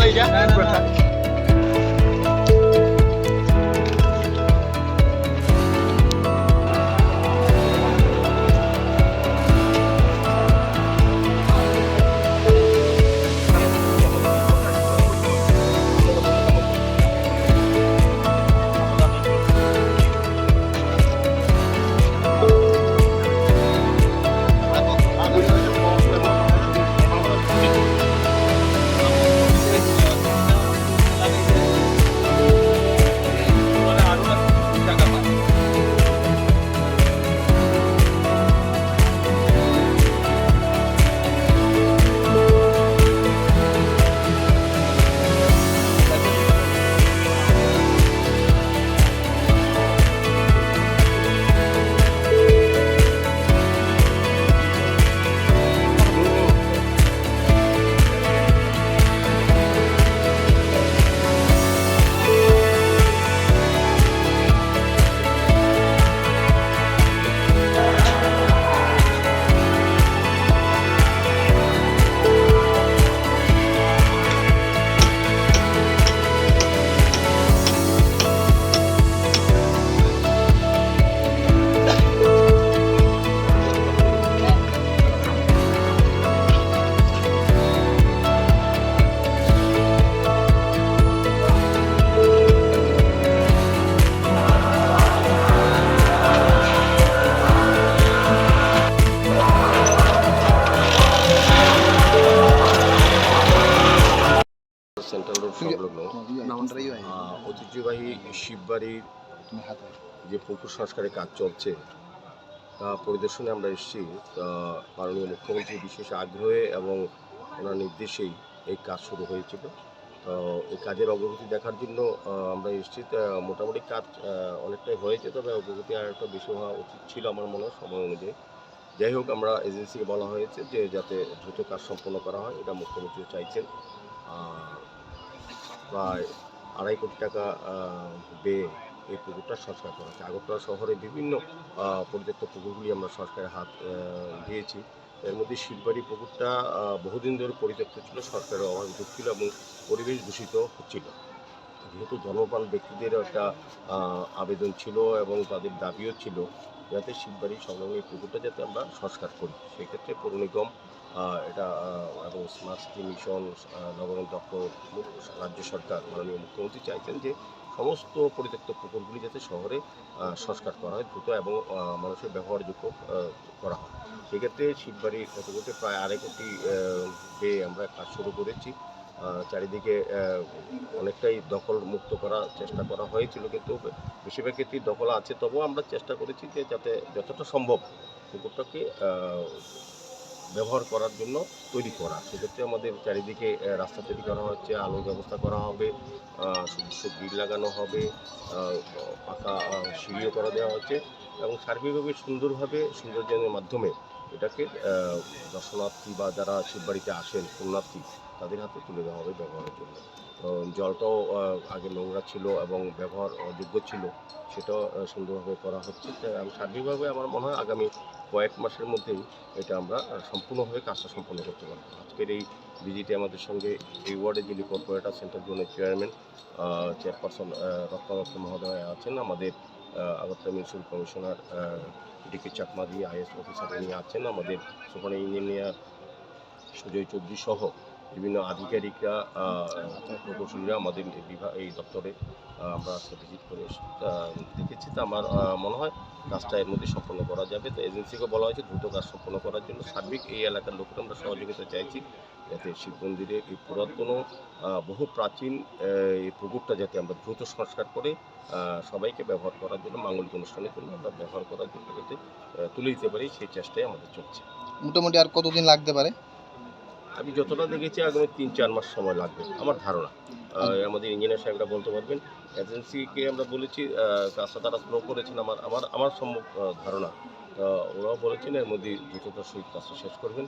Central ঐতিহ্যবাহী শিববাড়ির যে পুকুর সংস্কারের কাজ চলছে, তা পরিদর্শনে আমরা এসেছি, তা মাননীয় মুখ্যমন্ত্রী বিশেষ আগ্রহে এবং ওনার নির্দেশেই এই কাজ শুরু হয়েছিল। তো এই কাজের অগ্রগতি দেখার জন্য আমরা এসেছি মোটামুটি কাজ অনেকটাই হয়েছে, তবে অগ্রগতি আর একটা বেশি হওয়া উচিত ছিল আমার মনে হয় সময় অনুযায়ী। যাই হোক, আমরা এজেন্সিকে বলা হয়েছে যে যাতে দ্রুত কাজ সম্পন্ন করা হয়, এটা মুখ্যমন্ত্রী চাইছেন। প্রায় আড়াই কোটি টাকা ব্যয়ে এই পুকুরটা সংস্কার করা হচ্ছে আগরতলা শহরে বিভিন্ন আহ, পরিত্যক্ত পুকুরগুলি আমরা সরকারের হাত দিয়েছি। এর মধ্যে শিলবাড়ি পুকুরটা বহুদিন ধরে পরিত্যক্ত ছিল সরকারের অভাব ছিল এবং পরিবেশ দূষিত হচ্ছিল। যেহেতু জনপ্রাণ ব্যক্তিদের একটা আবেদন ছিল এবং তাদের দাবিও ছিল যাতে শিববাড়ি সংলগ্ন এই পুকুরটা যাতে আমরা সংস্কার করি। সেক্ষেত্রে পৌর নিগম এটা এবং স্মার্ট সিটি মিশন নগরায়ণ দপ্তর, রাজ্য সরকার, মাননীয় মুখ্যমন্ত্রী চাইছেন যে সমস্ত পরিত্যক্ত পুকুরগুলি যাতে শহরে সংস্কার করা হয়, দ্রুত এবং মানুষের ব্যবহারযোগ্য করা হয়। সেক্ষেত্রে শিববাড়ি কতগুলোতে প্রায় আড়াই কোটি আমরা কাজ শুরু করেছি। চারিদিকে অনেকটাই দখল মুক্ত করার চেষ্টা করা হয়েছিল, কিন্তু বেশিরভাগ ক্ষেত্রেই দখল আছে। তবুও আমরা চেষ্টা করেছি যে যাতে যতটা সম্ভব পুকুরটাকে ব্যবহার করার জন্য তৈরি করা। সেক্ষেত্রে আমাদের চারিদিকে রাস্তা তৈরি করা হচ্ছে, আলোর ব্যবস্থা করা হবে সুদৃশ্য গ্রিল লাগানো হবে পাকা সিঁড়িও করা দেওয়া হচ্ছে এবং সার্বিকভাবে সুন্দরভাবে সৌন্দর্যের মাধ্যমে এটাকে দর্শনার্থী বা যারা শিববাড়িতে আসেন, পুণ্যার্থী তাদের হাতে তুলে দেওয়া হবে ব্যবহারের জন্য। জলটাও আগে নোংরা ছিল এবং ব্যবহার অযোগ্য ছিল, সেটাও সুন্দরভাবে করা হচ্ছে। সার্বিকভাবে আমার মনে হয় আগামী কয়েক মাসের মধ্যেই এটা আমরা সম্পূর্ণভাবে কাজটা সম্পন্ন করতে পারব। আজকের এই ভিজিটে আমাদের সঙ্গে এই ওয়ার্ডে যিনি কর্পোরেটর সেন্ট্রাল জোনের চেয়ারম্যান চেয়ারপারসন রত্নাদত্ত মহোদয় আছেন, আমাদের আগরতলা মিউনিসিপাল কমিশনার ডিকে চাকমাদি আইএস অফিসার উনি আছেন, আমাদের সুপার ইঞ্জিনিয়ার সুজয় চৌধুরী সহ বিভিন্ন আধিকারিকরা প্রকৌশলীরা আমাদের বিভাগ এই দপ্তরে আমরা আজকে ভিজিট করে দেখেছি। তো আমার মনে হয় কাজটা এর মধ্যে সম্পন্ন করা যাবে। তো এজেন্সিকে বলা হয়েছে দ্রুত কাজ সম্পন্ন করার জন্য সার্বিক এই এলাকার লোকেরা আমরা সহযোগিতা চাইছি, যাতে শিব মন্দিরে এই পুরাতন বহু প্রাচীন এই পুকুরটা যাতে আমরা দ্রুত সংস্কার করে সবাইকে ব্যবহার করার জন্য, মাঙ্গলিক অনুষ্ঠানের জন্য আমরা ব্যবহার করার জন্য যাতে তুলে দিতে পারি, সেই চেষ্টাই আমাদের চলছে। মোটামুটি আর কতদিন লাগতে পারে? আমি যতটা দেখেছি আগামী তিন, চার মাস সময় লাগবে, আমার ধারণা। আমাদের ইঞ্জিনিয়ার সাহেবরা বলতে পারবেন এজেন্সিকে আমরা বলেছি কাজটা তারা স্লো করেছেন আমার আমার আমার সম্ভব ধারণা। ওরাও বলেছেন, এর মধ্যে দ্রুততার সহিত কাজটা শেষ করবেন।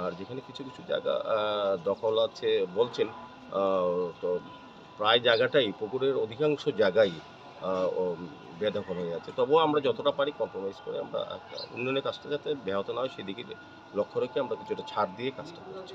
আর যেখানে কিছু কিছু জায়গা দখল আছে বলছেন তো প্রায় জায়গাটাই, পুকুরের অধিকাংশ জায়গায় বেদখল হয়ে যাচ্ছে। তবুও আমরা যতটা পারি কম্প্রোমাইজ করে আমরা উন্নয়নের কাজটা যাতে ব্যাহত না হয়, সেদিকে লক্ষ্য রেখে আমরা কিছুটা ছাড় দিয়ে কাজটা করছি।